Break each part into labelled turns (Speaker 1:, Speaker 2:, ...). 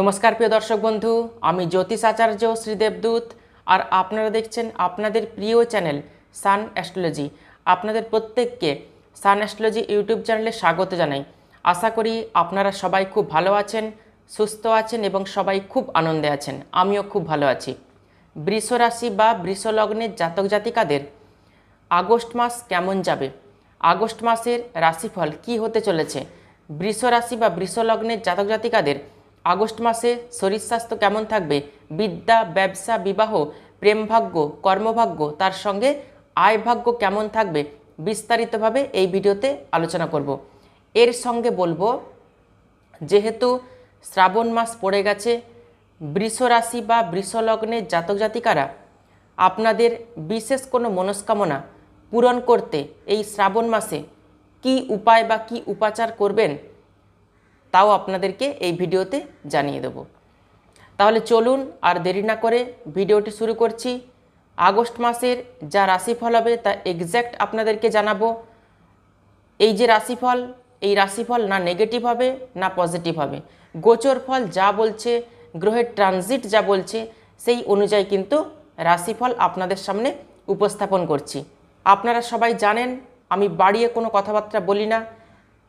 Speaker 1: নমস্কার, প্রিয় দর্শক বন্ধু। আমি জ্যোতিষ আচার্য শ্রীদেবদূত আর আপনারা দেখছেন আপনাদের প্রিয় চ্যানেল সান অ্যাস্ট্রোলজি। আপনাদের প্রত্যেককে সান অ্যাস্ট্রোলজি ইউটিউব চ্যানেলে স্বাগত জানাই। আশা করি আপনারা সবাই খুব ভালো আছেন, সুস্থ আছেন এবং সবাই খুব আনন্দে আছেন। আমিও খুব ভালো আছি। বৃষ রাশি বা বৃষ লগ্নের জাতক জাতিকাদের আগস্ট মাস কেমন যাবে? আগস্ট মাসের রাশিফল কি হতে চলেছে? বৃষ রাশি বা বৃষ লগ্নের জাতক জাতিকাদের আগস্ট মাসে শরীর স্বাস্থ্য কেমন থাকবে? বিদ্যা, ব্যবসা, বিবাহ, প্রেমভাগ্য, কর্মভাগ্য, তার সঙ্গে আয় ভাগ্য কেমন থাকবে? বিস্তারিতভাবে এই ভিডিওতে আলোচনা করব। এর সঙ্গে বলব, যেহেতু শ্রাবণ মাস পড়ে গেছে, বৃষ রাশি বা বৃষলগ্নের জাতক জাতিকারা, আপনাদের বিশেষ কোনো মনস্কামনা পূরণ করতে এই শ্রাবণ মাসে কি উপায় বা কি উপাচার করবেন? তাও আপনাদেরকে এই ভিডিওতে জানিয়ে দেব। তাহলে চলুন আর দেরি না করে ভিডিওটি শুরু করছি। আগস্ট মাসের যা রাশিফল হবে তা এক্স্যাক্ট আপনাদেরকে জানাব। এই যে রাশিফল, এই রাশিফল না নেগেটিভ হবে, না পজিটিভ হবে। গোচর ফল যা বলছে, গ্রহের ট্রানজিট যা বলছে, সেই অনুযায়ী কিন্তু রাশিফল আপনাদের সামনে উপস্থাপন করছি। আপনারা সবাই জানেন, আমি বাড়িয়ে কোনো কথাবার্তা বলি না।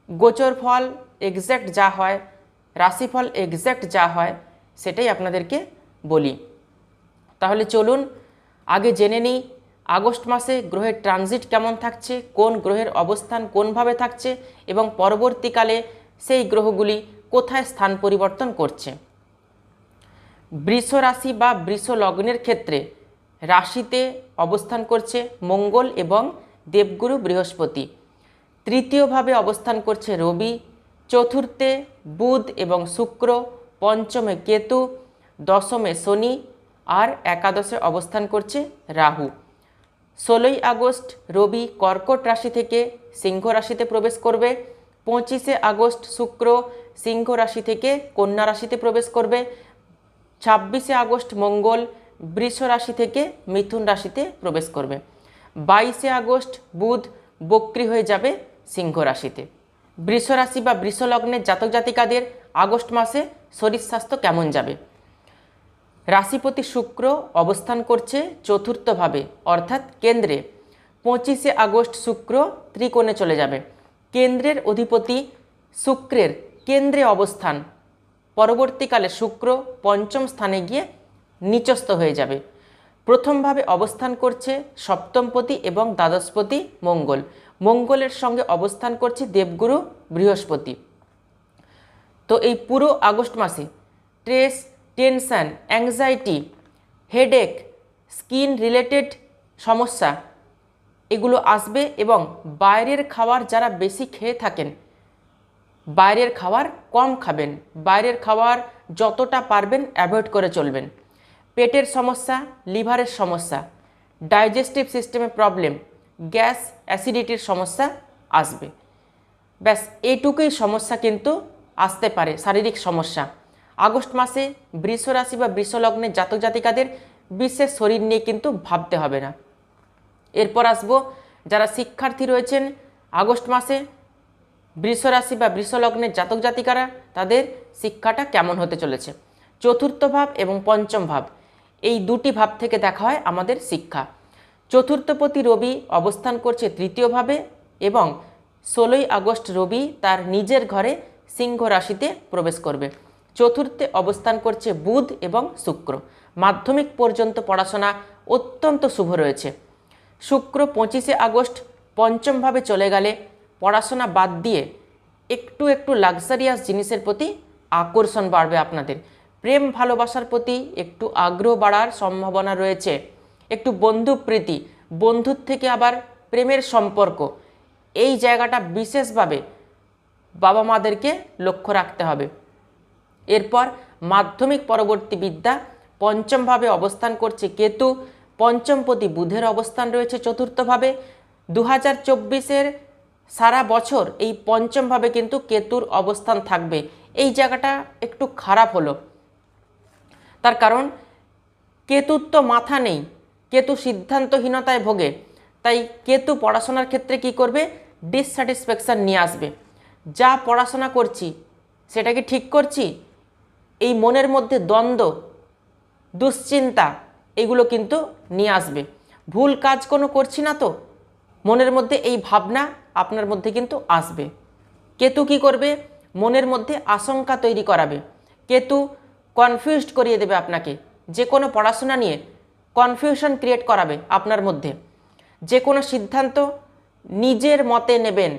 Speaker 1: গোচর ফল এক্স্যাক্ট যা হয়, রাশিফল এক্স্যাক্ট যা হয়, সেটাই আপনাদেরকে বলি। তাহলে চলুন, আগে জেনে নিই, আগস্ট মাসে গ্রহের ট্রানজিট কেমন থাকছে, কোন গ্রহের অবস্থান কোনভাবে থাকছে, এবং পরবর্তীকালে সেই গ্রহগুলি কোথায় স্থান পরিবর্তন করছে। বৃষ রাশি বা বৃষ লগ্নের ক্ষেত্রে রাশিতে অবস্থান করছে মঙ্গল এবং দেবগুরু বৃহস্পতি। তৃতীয়ভাবে অবস্থান করছে রবি চতুর্থে বুধ এবং শুক্র, পঞ্চমে কেতু, দশমে শনি আর একাদশে অবস্থান করছে রাহু। ষোলোই আগস্ট রবি কর্কট রাশি থেকে সিংহ রাশিতে প্রবেশ করবে। পঁচিশে আগস্ট শুক্র সিংহ রাশি থেকে কন্যা রাশিতে প্রবেশ করবে। ছাব্বিশে আগস্ট মঙ্গল বৃষ রাশি থেকে মিথুন রাশিতে প্রবেশ করবে। বাইশে আগস্ট বুধ বক্রি হয়ে যাবে সিংহ রাশিতে। বৃষ রাশি বা বৃষ লগ্নের জাতক জাতিকাদের আগস্ট মাসে শরীর স্বাস্থ্য কেমন যাবে? রাশিপতি শুক্র অবস্থান করছে চতুর্থভাবে, অর্থাৎ কেন্দ্রে। পঁচিশে আগস্ট শুক্র ত্রিকোণে চলে যাবে। কেন্দ্রের অধিপতি শুক্রের কেন্দ্রে অবস্থান। পরবর্তীকালে শুক্র পঞ্চম স্থানে গিয়ে নিচস্থ হয়ে যাবে। প্রথমভাবে অবস্থান করছে সপ্তমপতি এবং দ্বাদশপতি মঙ্গল। মঙ্গলের সঙ্গে অবস্থান করছে দেবগুরু বৃহস্পতি। তো এই পুরো আগস্ট মাসে stress, tension anxiety headache skin related সমস্যা এগুলো আসবে এবং বাইরের খাবার যারা বেশি খেয়ে থাকেন, বাইরের খাবার কম খাবেন। বাইরের খাবার যতটা পারবেন অ্যাভয়েড করে চলবেন। পেটের সমস্যা, লিভারের সমস্যা, ডাইজেস্টিভ সিস্টেমে প্রবলেম গ্যাস অ্যাসিডিটির সমস্যা আসবে। ব্যাস, এইটুকুই সমস্যা কিন্তু আসতে পারে, শারীরিক সমস্যা। আগস্ট মাসে বৃষ রাশি বা বৃষ লগ্নের জাতক জাতিকাদের বিশেষ শরীর নিয়ে কিন্তু ভাবতে হবে না। এরপর আসব, যারা শিক্ষার্থী রয়েছেন, আগস্ট মাসে বৃষ রাশি বা বৃষ লগ্নের জাতক জাতিকারা, তাদের শিক্ষাটা কেমন হতে চলেছে? চতুর্থ ভাব এবং পঞ্চম ভাব, এই দুটি ভাব থেকে দেখা হয় আমাদের শিক্ষা। চতুর্থপতি রবি অবস্থান করছে তৃতীয়ভাবে এবং ষোলোই আগস্ট রবি তার নিজের ঘরে সিংহ রাশিতে প্রবেশ করবে। চতুর্থে অবস্থান করছে বুধ এবং শুক্র। মাধ্যমিক পর্যন্ত পড়াশোনা অত্যন্ত শুভ রয়েছে। শুক্র পঁচিশে আগস্ট পঞ্চমভাবে চলে গেলে পড়াশোনা বাদ দিয়ে একটু একটু লাক্সারিয়াস জিনিসের প্রতি আকর্ষণ বাড়বে আপনাদের। প্রেম ভালোবাসার প্রতি একটু আগ্রহ বাড়ার সম্ভাবনা রয়েছে। একটু বন্ধুপ্রীতি, বন্ধুর থেকে আবার প্রেমের সম্পর্ক। এই জায়গাটা বিশেষভাবে বাবা মাদেরকে লক্ষ্য রাখতে হবে। এরপর মাধ্যমিক পরবর্তী বিদ্যা পঞ্চমভাবে অবস্থান করছে কেতু। পঞ্চমপতি বুধের অবস্থান রয়েছে চতুর্থভাবে। দু হাজার চব্বিশের সারা বছর এই পঞ্চমভাবে কিন্তু কেতুর অবস্থান থাকবে। এই জায়গাটা একটু খারাপ হলো। তার কারণ, কেতুর তো মাথা নেই। কেতু সিদ্ধান্তহীনতায় ভোগে। তাই কেতু পড়াশোনার ক্ষেত্রে কি করবে? ডিসস্যাটিসফ্যাকশান নিয়ে আসবে। যা পড়াশোনা করছি, সেটা কি ঠিক করছি? এই মনের মধ্যে দ্বন্দ্ব, দুশ্চিন্তা, এগুলো কিন্তু নিয়ে আসবে। ভুল কাজ কোনো করছি না তো? মনের মধ্যে এই ভাবনা আপনার মধ্যে কিন্তু আসবে। কেতু কি করবে? মনের মধ্যে আশঙ্কা তৈরি করাবে। কেতু কনফিউজড করিয়ে দেবে আপনাকে। যে কোনো পড়াশোনা নিয়ে কনফিউশন ক্রিয়েট করাবে আপনার মধ্যে। যে কোনো সিদ্ধান্ত নিজের মতে নেবেন।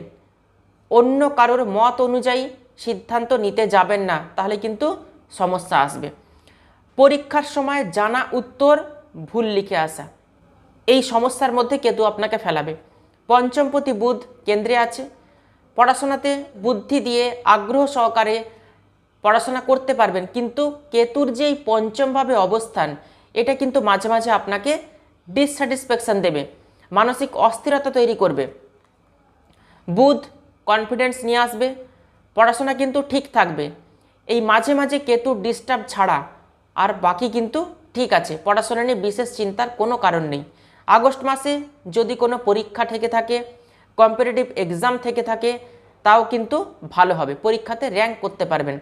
Speaker 1: অন্য কারোর মত অনুযায়ী সিদ্ধান্ত নিতে যাবেন না, তাহলে কিন্তু সমস্যা আসবে। পরীক্ষার সময় জানা উত্তর ভুল লিখে আসা। এই সমস্যার মধ্যে কেতু আপনাকে ফেলাবে। পঞ্চমপতি বুধ কেন্দ্রে আছে। পড়াশোনাতে বুদ্ধি দিয়ে আগ্রহ সহকারে পড়াশোনা করতে পারবেন, কিন্তু কেতুর যেই পঞ্চমভাবে অবস্থান এটা কিন্তু মাঝে মাঝে আপনাকে ডিসস্যাটিসফ্যাকশন দেবে, মানসিক অস্থিরতা তৈরি করবে। বুধ কনফিডেন্স নিয়ে আসবে, পড়াশোনা কিন্তু ঠিক থাকবে। এই মাঝে মাঝে কেতু ডিস্টার্ব ছাড়া আর বাকি কিন্তু ঠিক আছে, পড়াশোনা নিয়ে বিশেষ চিন্তার কোনো কারণ নেই। আগস্ট মাসে যদি কোনো পরীক্ষা থেকে থাকে কম্পিটিটিভ এক্সাম থেকে থাকে, তাও কিন্তু ভালো হবে, পরীক্ষাতে র্যাঙ্ক করতে পারবেন।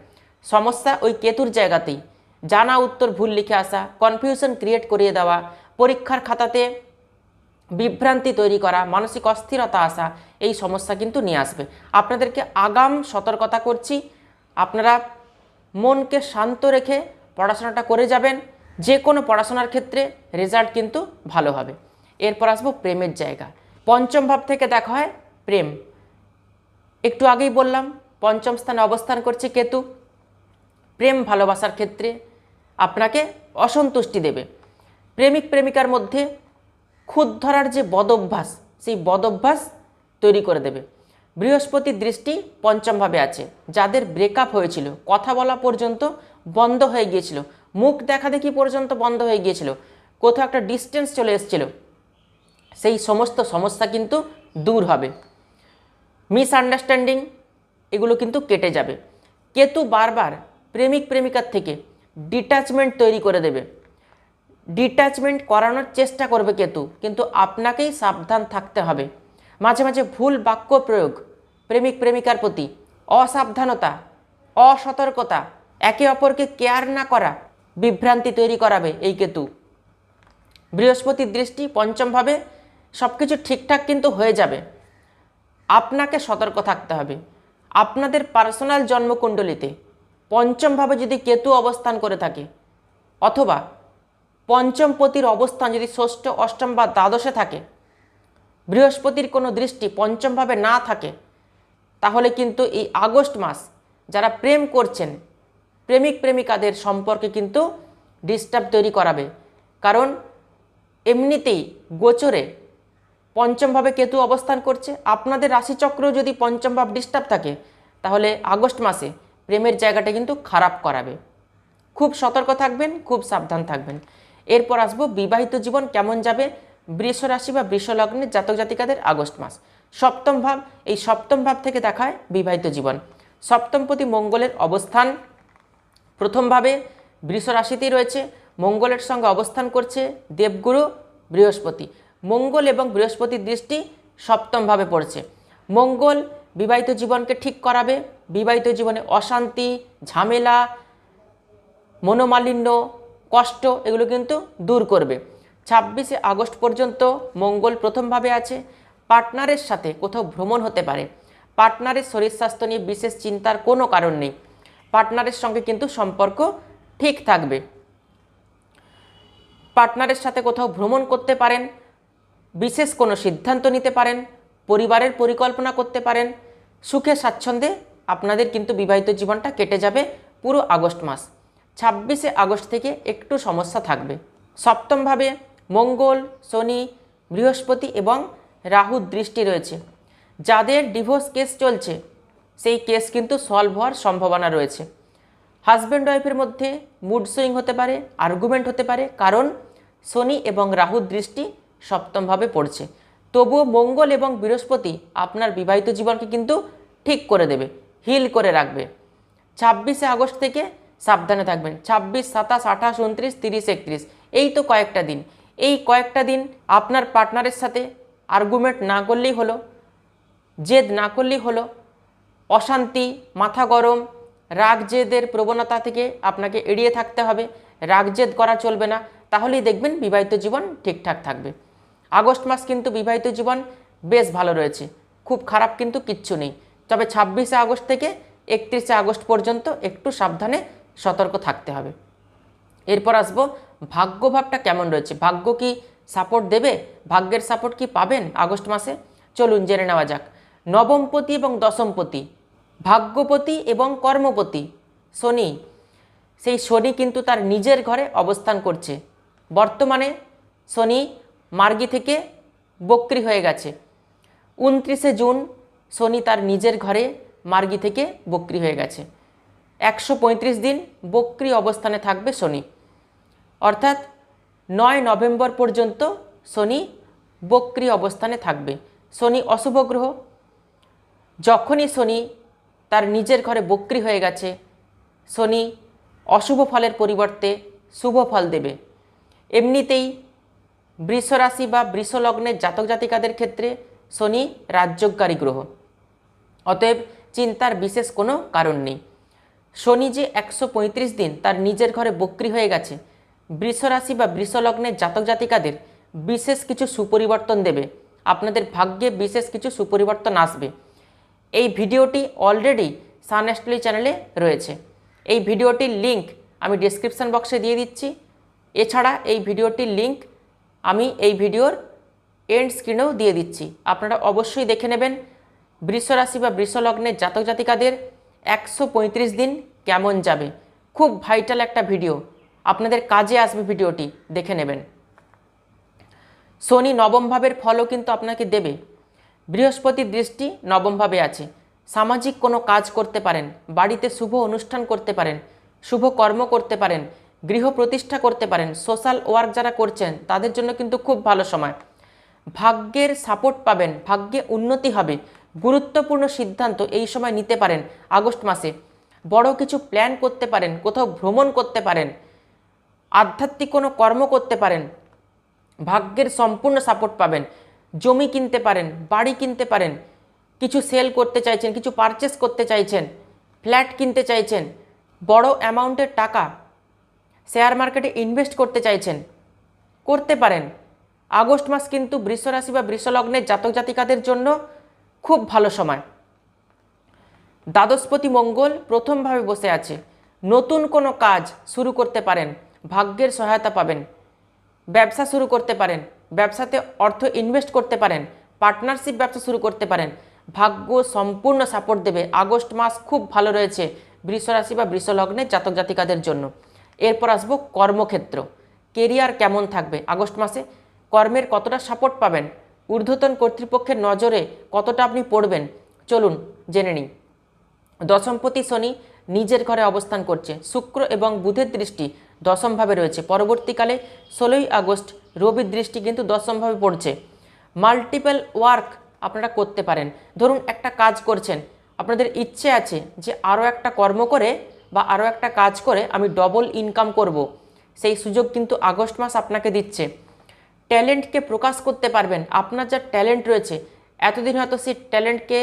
Speaker 1: সমস্যা ওই কেতুর জায়গাতেই। জানা উত্তর ভুল লিখে আসা কনফিউশন ক্রিয়েট করিয়ে দেওয়া, পরীক্ষার খাতাতে বিভ্রান্তি তৈরি করা, মানসিক অস্থিরতা আসা, এই সমস্যা কিন্তু নিয়ে আসবে। আপনাদেরকে আগাম সতর্কতা করছি। আপনারা মনকে শান্ত রেখে পড়াশোনাটা করে যাবেন। যে কোনো পড়াশোনার ক্ষেত্রে রেজাল্ট কিন্তু ভালো হবে। এরপর আসব প্রেমের জায়গা। পঞ্চম ভাব থেকে দেখা হয় প্রেম। একটু আগেই বললাম, পঞ্চম স্থানে অবস্থান করছে কেতু। প্রেম ভালোবাসার ক্ষেত্রে আপনাকে অসন্তুষ্টি দেবে। প্রেমিক প্রেমিকার মধ্যে খুদ ধরার যে বদভ্যাস, সেই বদভ্যাস তৈরি করে দেবে। বৃহস্পতির দৃষ্টি পঞ্চমভাবে আছে। যাদের ব্রেকআপ হয়েছিল, কথা বলা পর্যন্ত বন্ধ হয়ে গিয়েছিল, মুখ দেখা দেখি পর্যন্ত বন্ধ হয়ে গিয়েছিল, কোথাও একটা ডিস্টেন্স চলে এসেছিল, সেই সমস্ত সমস্যা কিন্তু দূর হবে। মিসআন্ডারস্ট্যান্ডিং এগুলো কিন্তু কেটে যাবে। কেতু বারবার প্রেমিক প্রেমিকার থেকে ডিট্যাচমেন্ট তৈরি করে দেবে। ডিট্যাচমেন্ট করানোর চেষ্টা করবে কেতু, কিন্তু আপনাকেই সাবধান থাকতে হবে। মাঝে মাঝে ভুল বাক্য প্রয়োগ, প্রেমিক প্রেমিকার প্রতি অসাবধানতা, অসতর্কতা, একে অপরকে কেয়ার না করা, বিভ্রান্তি তৈরি করাবে এই কেতু। বৃহস্পতির দৃষ্টি পঞ্চমভাবে সব কিছু ঠিকঠাক কিন্তু হয়ে যাবে। আপনাকে সতর্ক থাকতে হবে। আপনাদের পার্সোনাল জন্মকুণ্ডলিতে পঞ্চমভাবে যদি কেতু অবস্থান করে থাকে, অথবা পঞ্চম পতির অবস্থান যদি ষষ্ঠ, অষ্টম বা দ্বাদশে থাকে, বৃহস্পতির কোনো দৃষ্টি পঞ্চমভাবে না থাকে, তাহলে কিন্তু এই আগস্ট মাস যারা প্রেম করছেন, প্রেমিক প্রেমিকাদের সম্পর্কে কিন্তু ডিস্টার্ব তৈরি করাবে। কারণ এমনিতেই গোচরে পঞ্চমভাবে কেতু অবস্থান করছে। আপনাদের রাশিচক্রেও যদি পঞ্চম ভাব ডিস্টার্ব থাকে, তাহলে আগস্ট মাসে প্রেমের জায়গাটা কিন্তু খারাপ করাবে। খুব সতর্ক থাকবেন, খুব সাবধান থাকবেন। এরপর আসব বিবাহিত জীবন কেমন যাবে? বৃষ রাশি বা বৃষ লগ্নের জাতক জাতিকাদের আগস্ট মাস। সপ্তম ভাব, এই সপ্তম ভাব থেকে দেখায় বিবাহিত জীবন। সপ্তমপতি মঙ্গলের অবস্থান প্রথমভাবে বৃষ রাশিতেই রয়েছে, মঙ্গলের সঙ্গে অবস্থান করছে দেবগুরু বৃহস্পতি। মঙ্গল এবং বৃহস্পতির দৃষ্টি সপ্তমভাবে পড়ছে। মঙ্গল বিবাহিত জীবনকে ঠিক করাবে বিবাহিত জীবনে অশান্তি, ঝামেলা, মনোমালিন্য, কষ্ট এগুলো কিন্তু দূর করবে। ছাব্বিশে আগস্ট পর্যন্ত মঙ্গল প্রথমভাবে আছে। পার্টনারের সাথে কোথাও ভ্রমণ হতে পারে। পার্টনারের শরীর স্বাস্থ্য নিয়ে বিশেষ চিন্তার কোনো কারণ নেই। পার্টনারের সঙ্গে কিন্তু সম্পর্ক ঠিক থাকবে। পার্টনারের সাথে কোথাও ভ্রমণ করতে পারেন। বিশেষ কোনো সিদ্ধান্ত নিতে পারেন। পরিবারের পরিকল্পনা করতে পারেন। সুখে স্বাচ্ছন্দ্যে আপনাদের কিন্তু বিবাহিত জীবনটা কেটে যাবে পুরো আগস্ট মাস। ছাব্বিশে আগস্ট থেকে একটু সমস্যা থাকবে। সপ্তমভাবে মঙ্গল, শনি, বৃহস্পতি এবং রাহুর দৃষ্টি রয়েছে। যাদের ডিভোর্স কেস চলছে, সেই কেস কিন্তু সলভ হওয়ার সম্ভাবনা রয়েছে। হাজব্যান্ড ওয়াইফের মধ্যে মুড সুইং হতে পারে আর্গুমেন্ট হতে পারে, কারণ শনি এবং রাহুর দৃষ্টি সপ্তমভাবে পড়ছে। তবুও মঙ্গল এবং বৃহস্পতি আপনার বিবাহিত জীবনকে কিন্তু ঠিক করে দেবে। হিল করে রাখবে। ছাব্বিশে আগস্ট থেকে সাবধানে থাকবেন। ছাব্বিশ, সাতাশ, আঠাশ উনত্রিশ তিরিশ, একত্রিশ। এই তো কয়েকটা দিন। এই কয়েকটা দিন আপনার পার্টনারের সাথে আর্গুমেন্ট না করলেই হলো, জেদ না করলেই হলো, অশান্তি, মাথা গরম, রাগ জেদের প্রবণতা থেকে আপনাকে এড়িয়ে থাকতে হবে। রাগ জেদ করা চলবে না। তাহলেই দেখবেন বিবাহিত জীবন ঠিকঠাক থাকবে। আগস্ট মাস কিন্তু বিবাহিত জীবন বেশ ভালো রয়েছে। খুব খারাপ কিন্তু কিচ্ছু নেই। তবে ছাব্বিশে আগস্ট থেকে একত্রিশে আগস্ট পর্যন্ত একটু সাবধানে সতর্ক থাকতে হবে। এরপর আসব ভাগ্যভাবটা কেমন রয়েছে? ভাগ্য কি সাপোর্ট দেবে? ভাগ্যের সাপোর্ট কি পাবেন আগস্ট মাসে? চলুন জেনে নেওয়া যাক। নবমপতি এবং দশমপতি, ভাগ্যপতি এবং কর্মপতি, শনি। সেই শনি কিন্তু তার নিজের ঘরে অবস্থান করছে। বর্তমানে শনি মার্গি থেকে বক্রি হয়ে গেছে। উনত্রিশে জুন শনি তার নিজের ঘরে মার্গী থেকে বক্রি হয়ে গেছে। একশো পঁয়ত্রিশ দিন বক্রি অবস্থানে থাকবে শনি অর্থাৎ নয় নভেম্বর পর্যন্ত শনি বক্রি অবস্থানে থাকবে। শনি অশুভ গ্রহ। যখনই শনি তার নিজের ঘরে বক্রি হয়ে গেছে শনি অশুভ ফলের পরিবর্তে শুভ ফল দেবে। এমনিতেই বৃষরাশি বা বৃষলগ্নের জাতক জাতিকাদের ক্ষেত্রে শনি রাজ্যকারী গ্রহ। অতএব চিন্তার বিশেষ কোনো কারণ নেই। শনি যে একশো পঁয়ত্রিশ দিন তার নিজের ঘরে বক্রি হয়ে গেছে, বৃষরাশি বা বৃষলগ্নের জাতক জাতিকাদের বিশেষ কিছু সুপরিবর্তন দেবে, আপনাদের ভাগ্যে বিশেষ কিছু সুপরিবর্তন আসবে। এই ভিডিওটি অলরেডি সান অ্যাস্ট্রোলজি চ্যানেলে রয়েছে। এই ভিডিওটির লিংক আমি ডিসক্রিপশান বক্সে দিয়ে দিচ্ছি। এছাড়া এই ভিডিওটির লিংক আমি এই ভিডিওর এন্ড স্ক্রিনেও দিয়ে দিচ্ছি। আপনারা অবশ্যই দেখে নেবেন। বৃষরাশি বা বৃষলগ্নের জাতক জাতিকাদের একশো পঁয়ত্রিশ দিন কেমন যাবে? খুব ভাইটাল একটা ভিডিও আপনাদের কাজে আসবে ভিডিওটি, দেখে নেবেন। শনি নবম ভাবের ফলও কিন্তু আপনাকে দেবে। বৃহস্পতির দৃষ্টি নবমভাবে আছে। সামাজিক কোনো কাজ করতে পারেন, বাড়িতে শুভ অনুষ্ঠান করতে পারেন, শুভ কর্ম করতে পারেন, গৃহ প্রতিষ্ঠা করতে পারেন সোশ্যাল ওয়ার্ক যারা করছেন, তাদের জন্য কিন্তু খুব ভালো সময়। ভাগ্যের সাপোর্ট পাবেন, ভাগ্যে উন্নতি হবে। গুরুত্বপূর্ণ সিদ্ধান্ত এই সময় নিতে পারেন আগস্ট মাসে। বড় কিছু প্ল্যান করতে পারেন, কোথাও ভ্রমণ করতে পারেন, আধ্যাত্মিক কোনো কর্ম করতে পারেন, ভাগ্যের সম্পূর্ণ সাপোর্ট পাবেন, জমি কিনতে পারেন, বাড়ি কিনতে পারেন, কিছু সেল করতে চাইছেন, কিছু পারচেস করতে চাইছেন ফ্ল্যাট কিনতে চাইছেন, বড় অ্যামাউন্টের টাকা শেয়ার মার্কেটে ইনভেস্ট করতে চাইছেন, করতে পারেন। আগস্ট মাস কিন্তু বৃষরাশি বা বৃষলগ্নের জাতক জাতিকাদের জন্য খুব ভালো সময়। দ্বাদশপতি মঙ্গল প্রথমভাবে বসে আছে। নতুন কোনো কাজ শুরু করতে পারেন, ভাগ্যের সহায়তা পাবেন। ব্যবসা শুরু করতে পারেন, ব্যবসাতে অর্থ ইনভেস্ট করতে পারেন পার্টনারশিপ ব্যবসা শুরু করতে পারেন। ভাগ্য সম্পূর্ণ সাপোর্ট দেবে। আগস্ট মাস খুব ভালো রয়েছে বৃষরাশি বা বৃষলগ্নের জাতক জাতিকাদের জন্য। এরপর আসব কর্মক্ষেত্র। কেরিয়ার কেমন থাকবে? আগস্ট মাসে কর্মের কতটা সাপোর্ট পাবেন? ঊর্ধ্বতন কর্তৃপক্ষের নজরে কতটা আপনি পড়বেন? চলুন জেনে নিই। দশমপতি শনি নিজের ঘরে অবস্থান করছে। শুক্র এবং বুধের দৃষ্টি দশমভাবে রয়েছে। পরবর্তীকালে ষোলোই আগস্ট রবির দৃষ্টি কিন্তু দশমভাবে পড়ছে। মাল্টিপল ওয়ার্ক আপনারা করতে পারেন। ধরুন একটা কাজ করছেন। আপনাদের ইচ্ছে আছে যে আরও একটা কর্ম করে বা আরও একটা কাজ করে আমি ডবল ইনকাম করব। সেই সুযোগ কিন্তু আগস্ট মাস আপনাকে দিচ্ছে। ট্যালেন্টকে প্রকাশ করতে পারবেন। আপনার যা ট্যালেন্ট রয়েছে, এতদিন হয়তো সেই ট্যালেন্টকে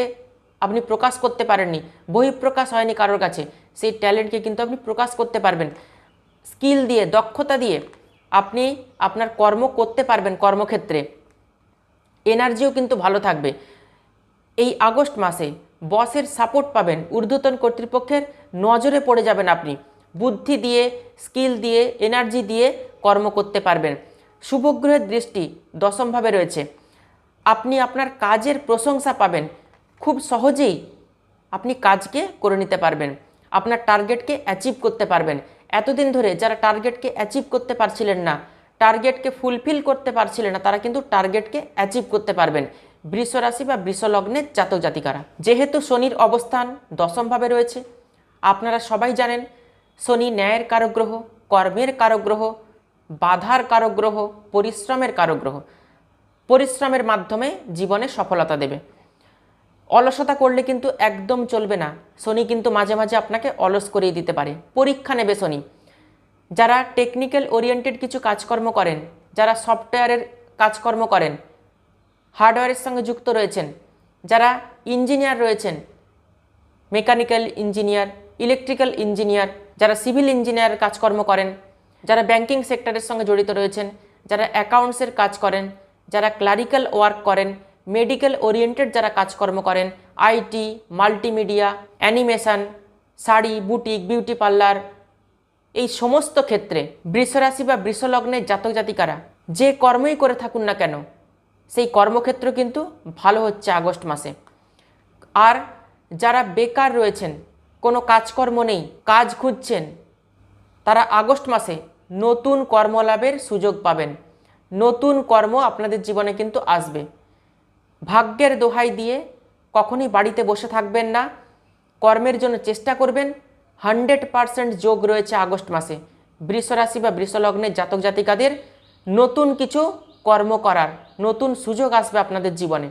Speaker 1: আপনি প্রকাশ করতে পারেননি, বহিঃপ্রকাশ হয়নি কারোর কাছে, সেই ট্যালেন্টকে কিন্তু আপনি প্রকাশ করতে পারবেন। স্কিল দিয়ে, দক্ষতা দিয়ে আপনি আপনার কর্ম করতে পারবেন কর্মক্ষেত্রে। এনার্জিও কিন্তু ভালো থাকবে। এই আগস্ট মাসে বসের সাপোর্ট পাবেন ঊর্ধ্বতন কর্তৃপক্ষের, নজরে পড়ে যাবেন আপনি। বুদ্ধি দিয়ে, স্কিল দিয়ে, এনার্জি দিয়ে কর্ম করতে পারবেন। শুভগ্রহের দৃষ্টি দশমভাবে রয়েছে। আপনি আপনার কাজের প্রশংসা পাবেন। খুব সহজেই আপনি কাজকে করে নিতে পারবেন। আপনার টার্গেটকে অ্যাচিভ করতে পারবেন। এতদিন ধরে যারা টার্গেটকে অ্যাচিভ করতে পারছিলেন না, টার্গেটকে ফুলফিল করতে পারছিলেন না, তারা কিন্তু টার্গেটকে অ্যাচিভ করতে পারবেন। বৃষরাশি বা বৃষলগ্নের জাতক জাতিকারা। যেহেতু শনির অবস্থান দশমভাবে রয়েছে, আপনারা সবাই জানেন, শনি ন্যায়ের কারগ্রহ, কর্মের কারগ্রহ বাধার কারগ্রহ, পরিশ্রমের কারগ্রহ। পরিশ্রমের মাধ্যমে জীবনে সফলতা দেবে। অলসতা করলে কিন্তু একদম চলবে না। শনি কিন্তু মাঝে মাঝে আপনাকে অলস করিয়ে দিতে পারে। পরীক্ষা নেবে শনি। যারা টেকনিক্যাল ওরিয়েন্টেড কিছু কাজকর্ম করেন, যারা সফটওয়্যারের কাজকর্ম করেন হার্ডওয়্যারের সঙ্গে যুক্ত রয়েছেন, যারা ইঞ্জিনিয়ার রয়েছেন মেকানিক্যাল ইঞ্জিনিয়ার ইলেকট্রিক্যাল ইঞ্জিনিয়ার যারা সিভিল ইঞ্জিনিয়ার কাজকর্ম করেন যারা ব্যাংকিং সেক্টরের সঙ্গে জড়িত রয়েছেন, যারা অ্যাকাউন্টসের কাজ করেন, যারা ক্লারিক্যাল ওয়ার্ক করেন মেডিকেল ওরিয়েন্টেড যারা কাজকর্ম করেন IT multimedia animation sari boutique beauty parlour এই সমস্ত ক্ষেত্রে বৃষরাশি বা বৃষলগ্নের জাতক জাতিকারা যে কর্মই করে থাকুন না কেন, সেই কর্মক্ষেত্র কিন্তু ভালো হচ্ছে আগস্ট মাসে। আর যারা বেকার রয়েছেন, কোনো কাজকর্ম নেই, কাজ খুঁজছেন, তারা আগস্ট মাসে নতুন কর্মলাভের সুযোগ পাবেন। নতুন কর্ম আপনাদের জীবনে কিন্তু আসবে। ভাগ্যের দোহাই দিয়ে কখনই বাড়িতে বসে থাকবেন না। কর্মের জন্য চেষ্টা করবেন। হান্ড্রেড পারসেন্ট যোগ রয়েছে আগস্ট মাসে। বৃষরাশি বা বৃষলগ্নের জাতক জাতিকাদের নতুন কিছু কর্ম করার, নতুন সুযোগ আসবে আপনাদের জীবনে।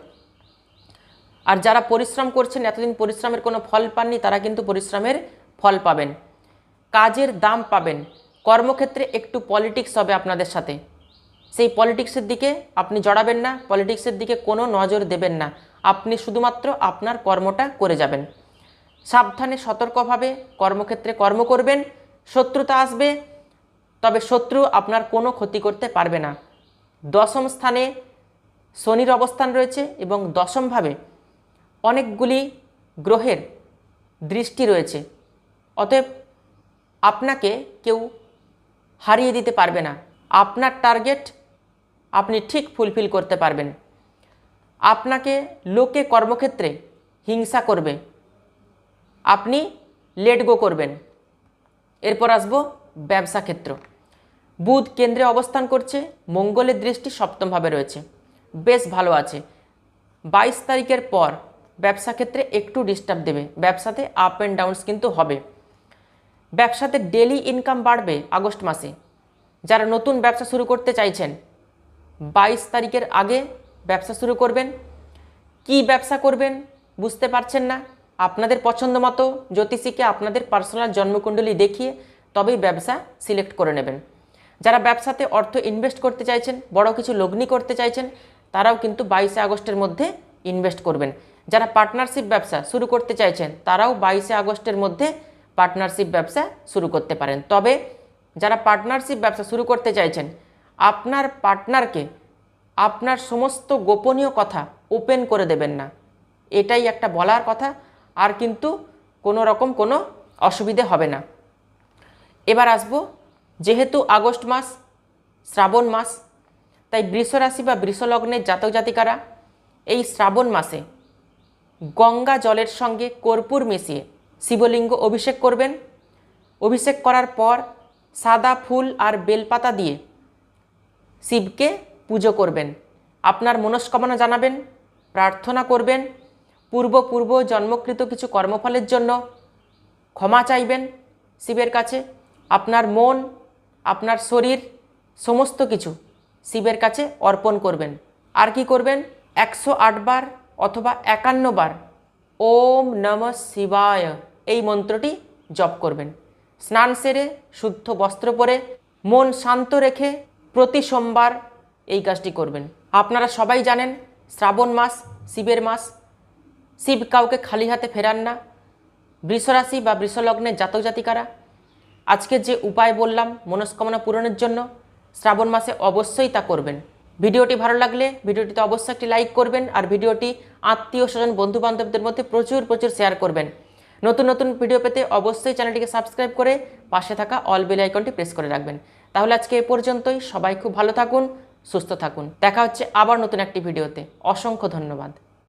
Speaker 1: আর যারা পরিশ্রম করছেন, এতদিন পরিশ্রমের কোনো ফল পাননি, তারা কিন্তু পরিশ্রমের ফল পাবেন। কাজের দাম পাবেন। কর্মক্ষেত্রে একটু পলিটিক্স হবে আপনাদের সাথে। সেই পলিটিক্সের দিকে আপনি জড়াবেন না পলিটিক্সের দিকে কোনো নজর দেবেন না। আপনি শুধুমাত্র আপনার কর্মটা করে যাবেন। সাবধানে সতর্কভাবে কর্মক্ষেত্রে কর্ম করবেন, শত্রুতা আসবে, তবে শত্রু আপনার কোনো ক্ষতি করতে পারবে না। দশম স্থানে শনির অবস্থান রয়েছে এবং দশমভাবে অনেকগুলি গ্রহের দৃষ্টি রয়েছে। অতএব আপনাকে কেউ হারিয়ে দিতে পারবে না। আপনার টার্গেট আপনি ঠিক ফুলফিল করতে পারবেন। আপনাকে লোকে কর্মক্ষেত্রে হিংসা করবে। আপনি লেট গো করবেন। এরপর আসব ব্যবসা ক্ষেত্র। বুধ কেন্দ্রে অবস্থান করছে, মঙ্গলের দৃষ্টি সপ্তমভাবে রয়েছে। বেশ ভালো আছে। বাইশ তারিখের পর ব্যবসা ক্ষেত্রে একটু ডিস্টার্ব দেবে। ব্যবসাতে আপ অ্যান্ড ডাউনস কিন্তু হবে। ব্যবসাতে ডেলি ইনকাম বাড়বে আগস্ট মাসে। যারা নতুন ব্যবসা শুরু করতে চাইছেন, বাইশ তারিখের আগে ব্যবসা শুরু করবেন। কি ব্যবসা করবেন বুঝতে পারছেন না? আপনাদের পছন্দ মতো জ্যোতিষীকে আপনাদের পার্সোনাল জন্মকুণ্ডলী দেখিয়ে তবেই ব্যবসা সিলেক্ট করে নেবেন। যারা ব্যবসাতে অর্থ ইনভেস্ট করতে চাইছেন, বড় কিছু লগ্নি করতে চাইছেন, তারাও কিন্তু বাইশে আগস্টের মধ্যে ইনভেস্ট করবেন। যারা পার্টনারশিপ ব্যবসা শুরু করতে চাইছেন, তারাও বাইশে আগস্টের মধ্যে পার্টনারশিপ ব্যবসা শুরু করতে পারেন। তবে যারা পার্টনারশিপ ব্যবসা শুরু করতে চাইছেন, আপনার পার্টনারকে আপনার সমস্ত গোপনীয় কথা ওপেন করে দেবেন না। এটাই একটা বলার কথা, আর কিন্তু কোনো রকম কোনো অসুবিধে হবে না। এবার আসব, যেহেতু আগস্ট মাস, শ্রাবণ মাস, তাই বৃষরাশি বা বৃষলগ্নের জাতক জাতিকারা এই শ্রাবণ মাসে গঙ্গা জলের সঙ্গে কর্পূর মিশিয়ে শিবলিঙ্গ অভিষেক করবেন। অভিষেক করার পর সাদা ফুল আর বেলপাতা দিয়ে শিবকে পুজো করবেন। আপনার মনস্কামনা জানাবেন, প্রার্থনা করবেন, পূর্ব পূর্ব জন্মকৃত কিছু কর্মফলের জন্য ক্ষমা চাইবেন শিবের কাছে। আপনার মন, আপনার শরীর, সমস্ত কিছু শিবের কাছে অর্পণ করবেন। আর কি করবেন? একশো বার অথবা একান্ন বার। ওম নম শিবায়। এই মন্ত্রটি জপ করবেন। স্নান সেরে, শুদ্ধ বস্ত্র পরে, মন শান্ত রেখে প্রতি সোমবার এই কাজটি করবেন। আপনারা সবাই জানেন, শ্রাবণ মাস, শিবের মাস। শিব কাউকে খালি হাতে ফেরান না। বৃষরাশি বা বৃষলগ্নের জাতক জাতিকারা। আজকে যে উপায় বললাম, মনস্কামনা পূরণের জন্য শ্রাবণ মাসে অবশ্যই তা করবেন। ভিডিওটি ভালো লাগলে ভিডিওটিতে অবশ্যই একটি লাইক করবেন আর ভিডিওটি আত্মীয় স্বজন বন্ধু বান্ধবদের মধ্যে প্রচুর প্রচুর শেয়ার করবেন। নতুন নতুন ভিডিও পেতে অবশ্যই চ্যানেলটিকে সাবস্ক্রাইব করে পাশে থাকা অল বেল আইকনটি প্রেস করে রাখবেন। তাহলে আজকে এ পর্যন্তই। সবাই খুব ভালো থাকুন, সুস্থ থাকুন। দেখা হচ্ছে আবার নতুন একটি ভিডিওতে। অসংখ্য ধন্যবাদ।